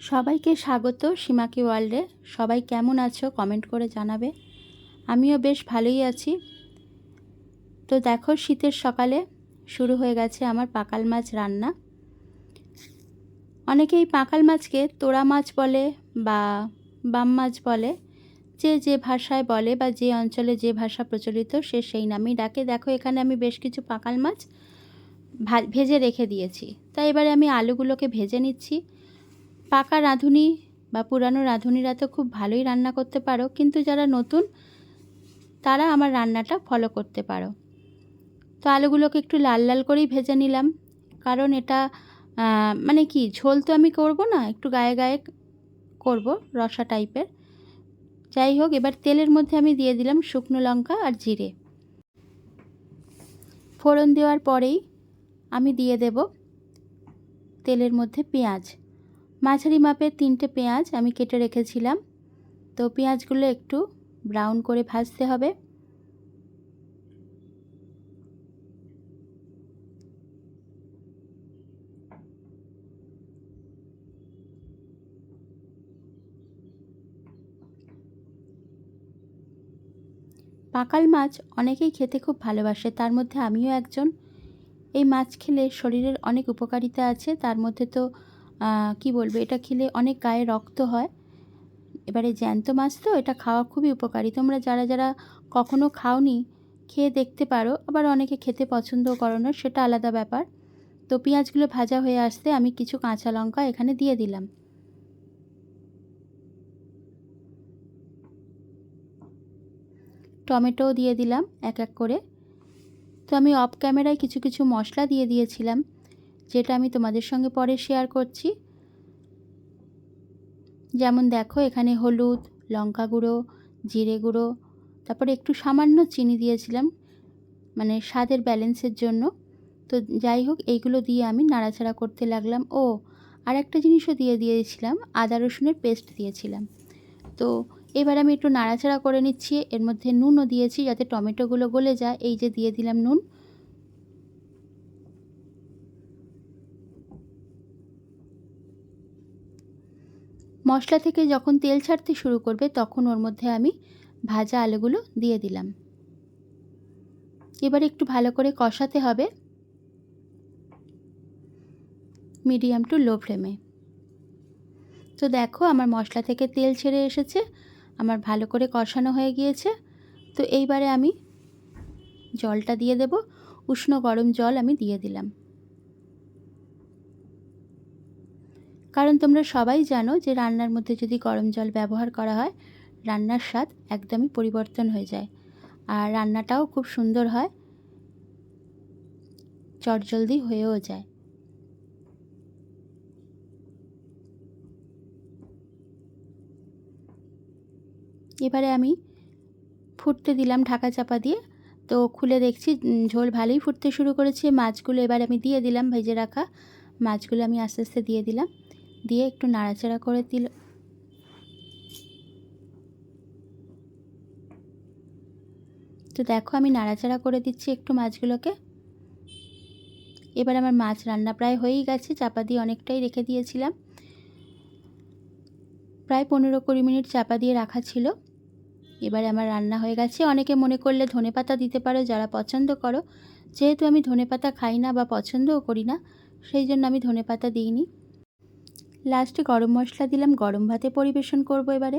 সবাইকে স্বাগত সীমাকি ওয়ার্ল্ডে। সবাই কেমন আছো কমেন্ট করে জানাবে। আমিও বেশ ভালোই আছি। তো দেখো, শীতের সকালে শুরু হয়ে গেছে আমার পাকাল মাছ রান্না। অনেকেই পাকাল মাছকে তোড়া মাছ বলে বা বাম মাছ বলে। যে যে ভাষায় বলে বা যে অঞ্চলে যে ভাষা প্রচলিত, সে সেই নামেই ডাকে। দেখো, এখানে আমি বেশ কিছু পাকাল মাছ ভেজে রেখে দিয়েছি। তাই এবারে আমি আলুগুলোকে ভেজে নিচ্ছি। পাকা রাঁধুনি বা পুরানো রাঁধুনিরা তো খুব ভালোই রান্না করতে পারো, কিন্তু যারা নতুন, তারা আমার রান্নাটা ফলো করতে পারো। তো আলুগুলোকে একটু লাল লাল করেই ভেজে নিলাম, কারণ এটা মানে কি, ঝোল তো আমি করব না, একটু গায়ে গায়ে করব রসা টাইপের যাই হোক, এবার তেলের মধ্যে আমি দিয়ে দিলাম শুকনো লঙ্কা আর জিরে। ফোড়ন দেওয়ার পরেই আমি দিয়ে দেব তেলের মধ্যে পেঁয়াজ। মাঝারি মাপের তিনটে পেঁয়াজ আমি কেটে রেখেছিলাম। তো পেঁয়াজগুলো একটু ব্রাউন করে ভাজতে হবে। পাকাল মাছ অনেকেই খেতে খুব ভালোবাসে, তার মধ্যে আমিও একজন। এই মাছ খেলে শরীরের অনেক উপকারিতা আছে, তার মধ্যে তো কি বলব, এটা খেলে অনেক গায়ে রক্ত হয়। এবারে জ্যান্ত মাছ তো, এটা খাওয়া খুবই উপকারী। তোমরা যারা যারা কখনো খাওনি, খেয়ে দেখতে পারো। আবার অনেকে খেতে পছন্দও করো না, সেটা আলাদা ব্যাপার। তো পেঁয়াজগুলো ভাজা হয়ে আসতে আমি কিছু কাঁচা লঙ্কা এখানে দিয়ে দিলাম। টমেটোও দিয়ে দিলাম এক এক করে। তো আমি অফ ক্যামেরায় কিছু কিছু মশলা দিয়ে দিয়েছিলাম। যেটা আমি তোমাদের সঙ্গে পরে শেয়ার করছি। যেমন দেখো, এখানে হলুদ, লঙ্কা গুঁড়ো, জিরে গুঁড়ো, তারপরে একটু সামান্য চিনি দিয়েছিলাম মানে স্বাদের ব্যালেন্সের জন্য। তো যাই হোক, এইগুলো দিয়ে আমি নাড়াচাড়া করতে লাগলাম। ও আর একটা জিনিসও দিয়ে দিয়েছিলাম, আদা রসুনের পেস্ট দিয়েছিলাম। তো এবার আমি একটু নাড়াচাড়া করে নিচ্ছি, এর মধ্যে নুনও দিয়েছি যাতে টমেটোগুলো গলে যায়। এই যে দিয়ে দিলাম নুন। মশলা থেকে যখন তেল ছাড়তে শুরু করবে, তখন ওর মধ্যে আমি ভাজা আলুগুলো দিয়ে দিলাম। এবার একটু ভালো করে কষাতে হবে। মিডিয়াম টু লো ফ্লেমে। তো দেখো, আমার মশলা থেকে তেল ছেড়ে এসেছে, আমার ভালো করে কষানো হয়ে গিয়েছে। তো এইবারে আমি জলটা দিয়ে দেব, উষ্ণ গরম জল আমি দিয়ে দিলাম। কারণ তোমরা সবাই জানো যে রান্নার মধ্যে যদি গরম জল ব্যবহার করা হয়, রান্নার স্বাদ একদমই পরিবর্তন হয়ে যায়। আর রান্নাটাও খুব সুন্দর হয়, চটজলদি হয়েও যায়। এবারে আমি ফুটতে দিলাম ঢাকা চাপা দিয়ে। তো খুলে দেখছি ঝোল ভালোই ফুটতে শুরু করেছে। মাছগুলো এবার আমি দিয়ে দিলাম, ভেজে রাখা মাছগুলো আমি আস্তে আস্তে দিয়ে দিলাম। দিয়ে একটু নাড়াচাড়া করে দিল। তো দেখো আমি নাড়াচাড়া করে দিচ্ছি একটু মাছগুলোকে। এবার আমার মাছ রান্না প্রায় হয়েই গেছে, চাপা দিয়ে অনেকটাই রেখে দিয়েছিলাম। প্রায় পনেরো কুড়ি মিনিট চাপা দিয়ে রাখা ছিল। এবারে আমার রান্না হয়ে গেছে। অনেকে মনে করলে ধনে পাতা দিতে পারো, যারা পছন্দ করো। যেহেতু আমি ধনে পাতা খাই না বা পছন্দও করি না, সেই জন্য আমি ধনে পাতা দিইনি। লাস্টে গরম মশলা দিলাম গরম ভাতে পরিবেশন করব এবারে।